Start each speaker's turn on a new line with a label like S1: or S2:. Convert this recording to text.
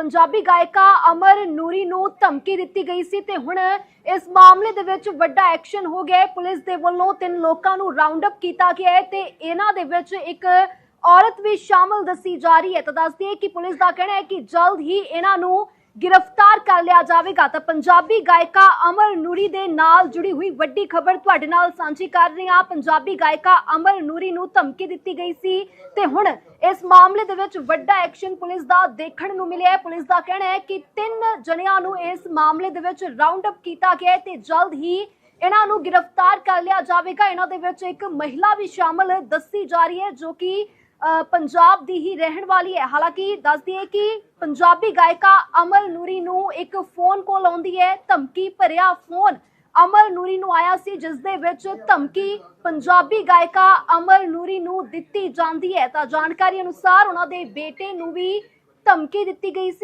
S1: ਪੰਜਾਬੀ ਗਾਇਕਾ ਅਮਰ ਨੂਰੀ ਨੂੰ ਧਮਕੀ ਦਿੱਤੀ ਗਈ ਸੀ ਤੇ ਹੁਣ ਇਸ ਮਾਮਲੇ ਦੇ ਵਿੱਚ ਵੱਡਾ ਐਕਸ਼ਨ ਹੋ ਗਿਆ ਪੁਲਿਸ ਦੇ ਵੱਲੋਂ ਤਿੰਨ ਲੋਕਾਂ ਨੂੰ ਰਾਉਂਡ ਅਪ ਕੀਤਾ ਗਿਆ ਹੈ ਤੇ ਇਹਨਾਂ ਦੇ ਵਿੱਚ ਇੱਕ ਔਰਤ ਵੀ ਸ਼ਾਮਲ ਦੱਸੀ ਜਾ ਰਹੀ ਹੈ। ਤਾਂ ਦੱਸਦੀ ਹੈ ਕਿ ਪੁਲਿਸ ਦਾ ਕਹਿਣਾ ਹੈ ਕਿ ਜਲਦ ਹੀ ਇਹਨਾਂ ਨੂੰ ਗ੍ਰਿਫਤਾਰ ਕਰ ਲਿਆ ਜਾਵੇਗਾ ਤਾਂ ਪੰਜਾਬੀ ਗਾਇਕਾ ਅਮਰ ਨੂਰੀ ਦੇ ਨਾਲ ਜੁੜੀ ਹੋਈ ਵੱਡੀ ਖਬਰ ਤੁਹਾਡੇ ਨਾਲ ਸਾਂਝੀ ਕਰ ਰਹੀ ਹਾਂ। ਪੰਜਾਬੀ ਗਾਇਕਾ ਅਮਰ ਨੂਰੀ ਨੂੰ ਧਮਕੀ ਦਿੱਤੀ ਗਈ ਸੀ ਤੇ ਹੁਣ ਇਸ ਮਾਮਲੇ ਦੇ ਵਿੱਚ ਵੱਡਾ ਐਕਸ਼ਨ ਪੁਲਿਸ ਦਾ ਦੇਖਣ ਨੂੰ ਮਿਲਿਆ ਹੈ। ਪੁਲਿਸ ਦਾ ਕਹਿਣਾ ਹੈ ਕਿ ਤਿੰਨ ਜਣਿਆਂ ਨੂੰ ਇਸ ਮਾਮਲੇ ਦੇ ਵਿੱਚ ਰਾਉਂਡ ਅਪ ਕੀਤਾ ਗਿਆ ਤੇ ਜਲਦ ਹੀ ਇਹਨਾਂ ਨੂੰ ਗ੍ਰਿਫਤਾਰ ਕਰ ਲਿਆ ਜਾਵੇਗਾ। ਇਹਨਾਂ ਦੇ ਵਿੱਚ ਇੱਕ ਮਹਿਲਾ ਵੀ ਸ਼ਾਮਲ ਦੱਸੀ ਜਾ ਰਹੀ ਹੈ ਜੋ ਕਿ ਪੰਜਾਬ ਦੀ ਹੀ ਰਹਿਣ ਵਾਲੀ ਹੈ। ਹਾਲਾਂਕਿ ਦੱਸਦੀ ਹੈ ਕਿ ਪੰਜਾਬੀ ਗਾਇਕਾ ਅਮਰ ਨੂਰੀ ਨੂੰ ਇੱਕ ਫੋਨ ਕਾਲ ਆਉਂਦੀ ਹੈ। ਧਮਕੀ ਭਰਿਆ ਫੋਨ ਅਮਰ ਨੂਰੀ ਨੂੰ ਆਇਆ ਸੀ, ਜਿਸ ਦੇ ਵਿੱਚ ਧਮਕੀ ਪੰਜਾਬੀ ਗਾਇਕਾ ਅਮਰ ਨੂਰੀ ਨੂੰ ਦਿੱਤੀ ਜਾਂਦੀ ਹੈ। ਤਾਂ ਜਾਣਕਾਰੀ ਅਨੁਸਾਰ ਉਹਨਾਂ ਦੇ ਬੇਟੇ ਨੂੰ ਵੀ ਧਮਕੀ ਦਿੱਤੀ ਗਈ ਸੀ।